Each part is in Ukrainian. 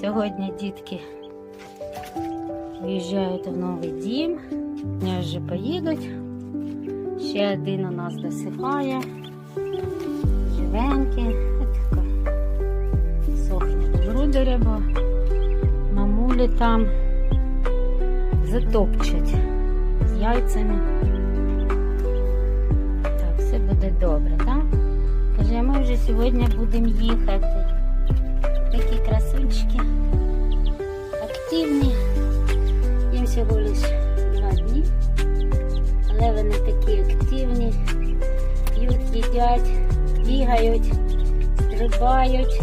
Сьогодні дітки в'їжджають в новий дім. Вони вже поїдуть. Ще один у нас досихає. Живенький. Сохне грудеря, бо мамулі там затопчуть з яйцями. Так, все буде добре, так? Каже, ми вже сьогодні будемо їхати. Всього лише два дні. Але вони такі активні, їдять, бігають, стрибають.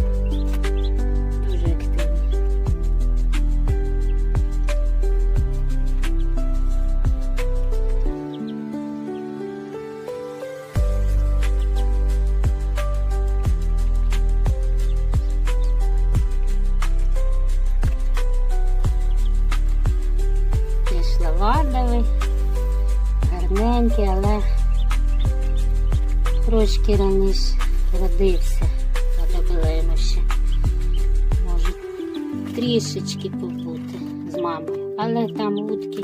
Гарненький, але трошки раніше родився. Було йому ще, може, трішечки побути з мамою. Але там утки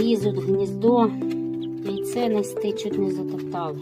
лізуть в гніздо, яйце нести чуть не затоптали.